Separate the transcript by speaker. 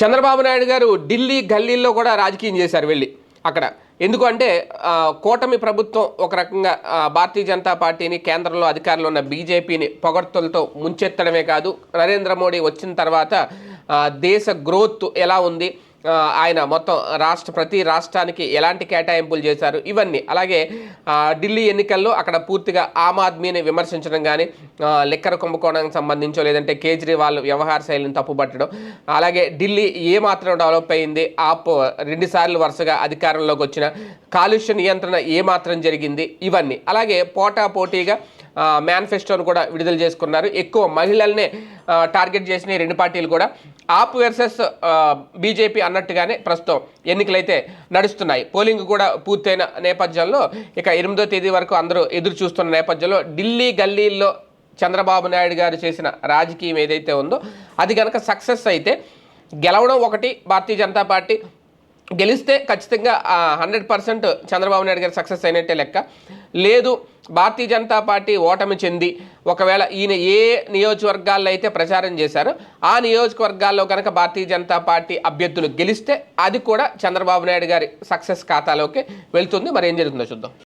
Speaker 1: చంద్రబాబు నాయుడు గారు ఢిల్లీ గల్లీల్లో కూడా రాజకీయం చేశారు వెళ్ళి అక్కడ. ఎందుకు అంటే కూటమి ప్రభుత్వం ఒక రకంగా భారతీయ జనతా పార్టీని కేంద్రంలో అధికారంలో ఉన్న బీజేపీని పొగడ్తలతో ముంచెత్తడమే కాదు నరేంద్ర మోడీ వచ్చిన తర్వాత దేశ గ్రోత్ ఎలా ఉంది ఆయన మొత్తం రాష్ట్ర ప్రతి రాష్ట్రానికి ఎలాంటి కేటాయింపులు చేశారు? ఇవన్నీ. అలాగే ఢిల్లీ ఎన్నికల్లో అక్కడ పూర్తిగా ఆమ్ ఆద్మీని విమర్శించడం కానీ లెక్కర కుంభకోణానికి సంబంధించో లేదంటే కేజ్రీవాల్ వ్యవహార శైలిని తప్పుపట్టడం అలాగే ఢిల్లీ ఏ మాత్రం డెవలప్ అయింది? ఆప్ రెండుసార్లు వరుసగా అధికారంలోకి వచ్చిన కాలుష్య నియంత్రణ ఏ మాత్రం జరిగింది? ఇవన్నీ. అలాగే పోటా పోటీగా మేనిఫెస్టోను కూడా విడుదల చేసుకున్నారు. ఎక్కువ మహిళల్నే టార్గెట్ చేసిన రెండు పార్టీలు కూడా. ఆప్ వర్సెస్ బీజేపీ అన్నట్టుగానే ప్రస్తుతం ఎన్నికలైతే నడుస్తున్నాయి. పోలింగ్ కూడా పూర్తయిన నేపథ్యంలో ఇక ఎనిమిదో తేదీ వరకు అందరూ ఎదురు చూస్తున్న నేపథ్యంలో ఢిల్లీ గల్లీల్లో చంద్రబాబు నాయుడు గారు చేసిన రాజకీయం ఏదైతే ఉందో అది కనుక సక్సెస్ అయితే గెలవడం ఒకటి భారతీయ జనతా పార్టీ గెలిస్తే ఖచ్చితంగా హండ్రెడ్ పర్సెంట్ చంద్రబాబు నాయుడు గారు సక్సెస్ అయినట్టే లెక్క. లేదు భారతీయ జనతా పార్టీ ఓటమి చెంది ఒకవేళ ఈయన ఏ నియోజకవర్గాల్లో అయితే ప్రచారం చేశారో ఆ నియోజకవర్గాల్లో కనుక భారతీయ జనతా పార్టీ అభ్యర్థులు గెలిస్తే అది కూడా చంద్రబాబు నాయుడు గారి సక్సెస్ ఖాతాలోకి వెళ్తుంది. మరి ఏం జరుగుతుందో చూద్దాం.